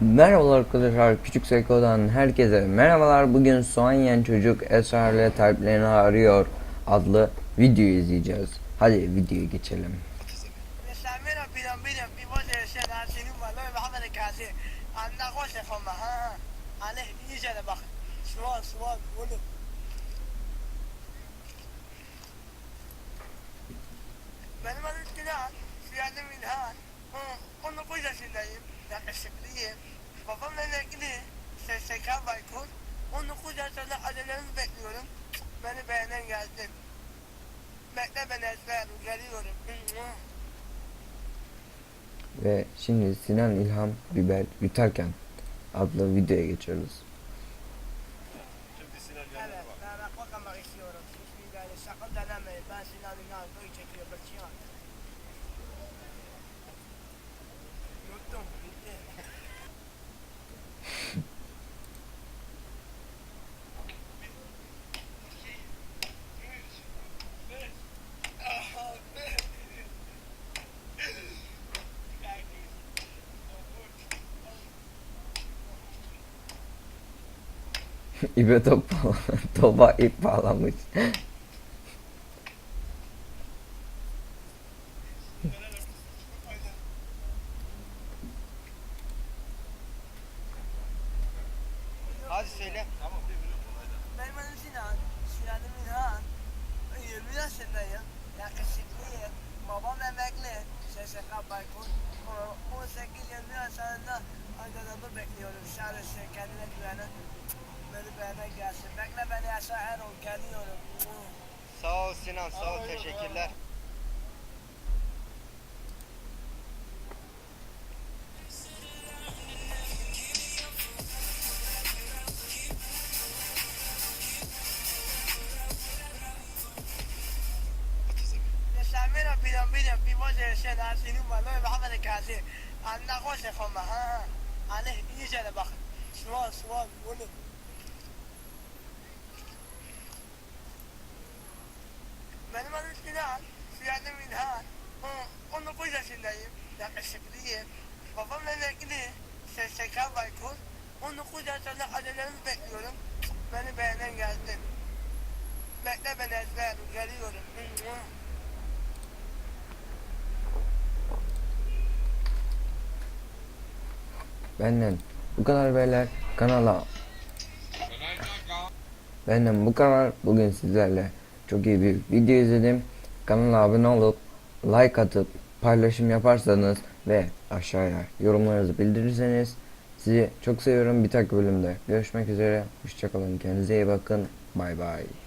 Merhabalar arkadaşlar, Küçük Seko'dan herkese merhabalar. Bugün Soğan Yiyen Çocuk Esrar ile Talplerini Arıyor adlı videoyu izleyeceğiz. Hadi videoya geçelim. Yakışıklıyım. Babam emekli, SSK Baykur. 19 yaşında adelerimi bekliyorum. Beni beğenen gelsin. Bekle beni Esmer, geliyorum. Ve şimdi Sinan İlham Biber Yutarken adlı videoya geçiyoruz. Şimdi Sinan Evet, ben bak bakmak istiyorum. Hiçbir böyle sakın denemeyin. Ben Sinan İnan böyle çekiyor bakıyor. İbe top, topa ip bağlamış. Hadi söyle. Tamam. Benim adım Sinan, Sinan'ım İlhan. 20 yaşındayım, yakışıklıyım. Babam emekli, SSK Baykur. 18-20 yaşlarında Ankara'da bekliyorum. Şarjı, kendine güvenin. beni beğenen gelsin. Bekle beni Esen Erol geliyorum. Sağ ol Sinan sağ ol Aa, teşekkürler. Anne hoş efendim ha. Anne iyice de bakın. Sual sual bunu. Benim adım Sinan, soyadım İlhan. Hı, 19 yaşındayım, yakışıklıyım. Babam emekli, SSK Baykur. 19 yaşında adelerimi bekliyorum. Beni beğenen gelsin. Bekle beni Esmer, geliyorum. Benden bu kadar beyler kanala Benden bu kadar bugün sizlerle çok iyi bir video izledim. Kanala abone olup like atıp paylaşım yaparsanız ve aşağıya yorumlarınızı bildirirseniz sizi çok seviyorum. Bir dahaki bölümde görüşmek üzere. Hoşçakalın. Kendinize iyi bakın. Bay bay.